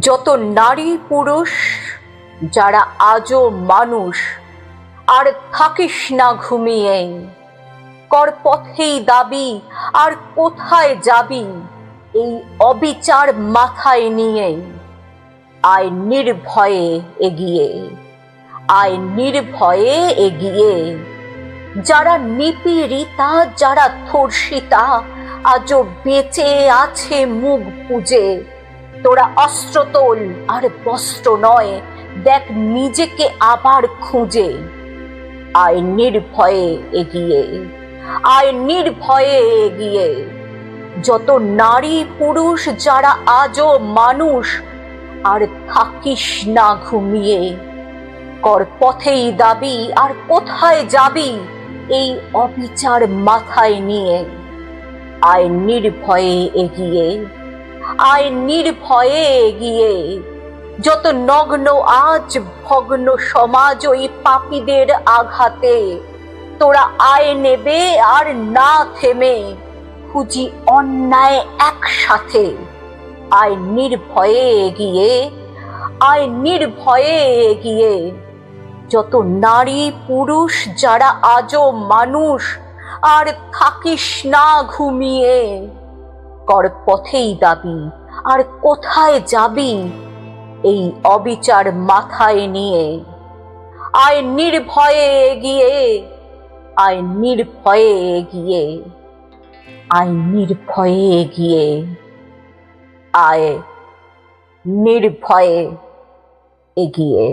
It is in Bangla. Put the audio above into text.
যত নারী পুরুষ যারা আজও মানুষ, আর থাকিস না ঘুমিয়ে। কর পথেই দাবি, আর কোথায় যাবি? এই অবিচার মাথায় নিয়ে। আয় নির্ভয়ে এগিয়ে, আয় নির্ভয়ে এগিয়ে। যারা নিপীড়িতা, যারা ধর্ষিতা, আজও বেঁচে আছে মুখ পুজে। তোরা অস্ত্র তোল আর বস্ত্র নয়, দেখ নিজেকে আবার খুঁজে। আয় নির্ভয়ে এগিয়ে, আয় নির্ভয়ে এগিয়ে। যত নারী পুরুষ যারা আজও মানুষ, আর থাকিস না ঘুমিয়ে। কর পথেই দাবি আর কোথায় যাবি, এই অবিচার মাথায় নিয়ে। আয় নির্ভয়ে এগিয়ে। আয় নির্ভয়ে এগিয়ে। যত নগ্ন আজ, ভগ্ন সমাজ ওই পাপীদের আঘাতে। তোরা আয় নেবে আর না থেমে, খুঁজি অন্যায় একসাথে। আয় নির্ভয়ে এগিয়ে, আয় নির্ভয়ে এগিয়ে। যত নারী পুরুষ যারা আজও মানুষ, আর থাকিস না ঘুমিয়ে। কর পথেই দাবি, আর কোথায় যাবি এই অবিচার মাথায় নিয়ে? আয় নির্ভয়ে এগিয়ে, আয় নির্ভয়ে এগিয়ে, আয় নির্ভয়ে এগিয়ে, আয় নির্ভয়ে এগিয়ে।